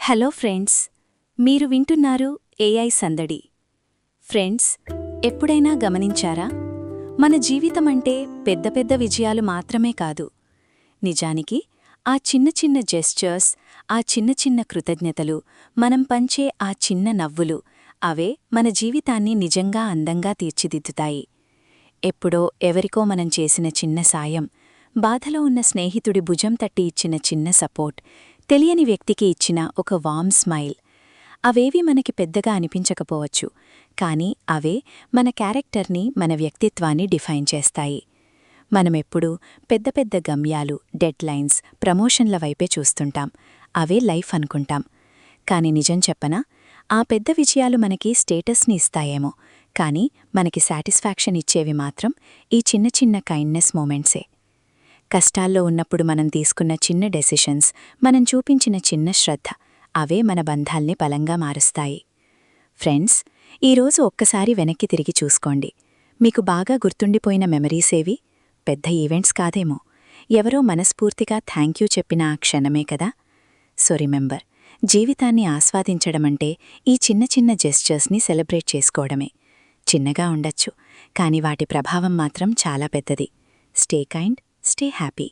Hello friends మీరు వింటున్నారు AI సందడి. ఫ్రెండ్స్ ఎప్పుడైనా గమనించారా? మన జీవితమంటే పెద్ద పెద్ద విజయాలు మాత్రమే కాదు. నిజానికి ఆ చిన్న చిన్న జెస్చర్స్ ఆ చిన్న చిన్న కృతజ్ఞతలు మనం పంచే ఆ చిన్న నవ్వులు అవే మన జీవితాన్ని నిజంగా అందంగా తీర్చిదిద్దుతాయి. ఎప్పుడో ఎవరికో మనం చేసిన చిన్న సాయం బాధలో ఉన్న స్నేహితుడి భుజం తట్టి ఇచ్చిన చిన్న సపోర్ట్ తెలియని వ్యక్తికి ఇచ్చిన ఒక వామ్ స్మైల్ అవేవి మనకి పెద్దగా అనిపించకపోవచ్చు కానీ అవే మన క్యారెక్టర్ని మన వ్యక్తిత్వాన్ని డిఫైన్ చేస్తాయి. మనమెప్పుడూ పెద్ద పెద్ద గమ్యాలు డెడ్లైన్స్ ప్రమోషన్ల వైపే చూస్తుంటాం. అవే లైఫ్ అనుకుంటాం. కాని నిజం చెప్పనా? ఆ పెద్ద విజయాలు మనకి స్టేటస్ని ఇస్తాయేమో. కానీ మనకి సాటిస్ఫాక్షన్ ఇచ్చేవి మాత్రం ఈ చిన్న చిన్న కైండ్నెస్ మూమెంట్సే కష్టాల్లో ఉన్నప్పుడు మనం తీసుకున్న చిన్న డెసిషన్స్ మనం చూపించిన చిన్న శ్రద్ధ అవే మన బంధాల్ని బలంగా మారుస్తాయి. ఫ్రెండ్స్ ఈరోజు ఒక్కసారి వెనక్కి తిరిగి చూసుకోండి. మీకు బాగా గుర్తుండిపోయిన మెమరీసేవి పెద్ద ఈవెంట్స్ కాదేమో. ఎవరో మనస్ఫూర్తిగా థ్యాంక్ యూ చెప్పిన ఆ క్షణమే కదా? సో రిమెంబర్ జీవితాన్ని ఆస్వాదించడమంటే ఈ చిన్న చిన్న జెస్చర్స్ని సెలబ్రేట్ చేసుకోవడమే. చిన్నగా ఉండొచ్చు కాని వాటి ప్రభావం మాత్రం చాలా పెద్దది. Stay kind. Stay happy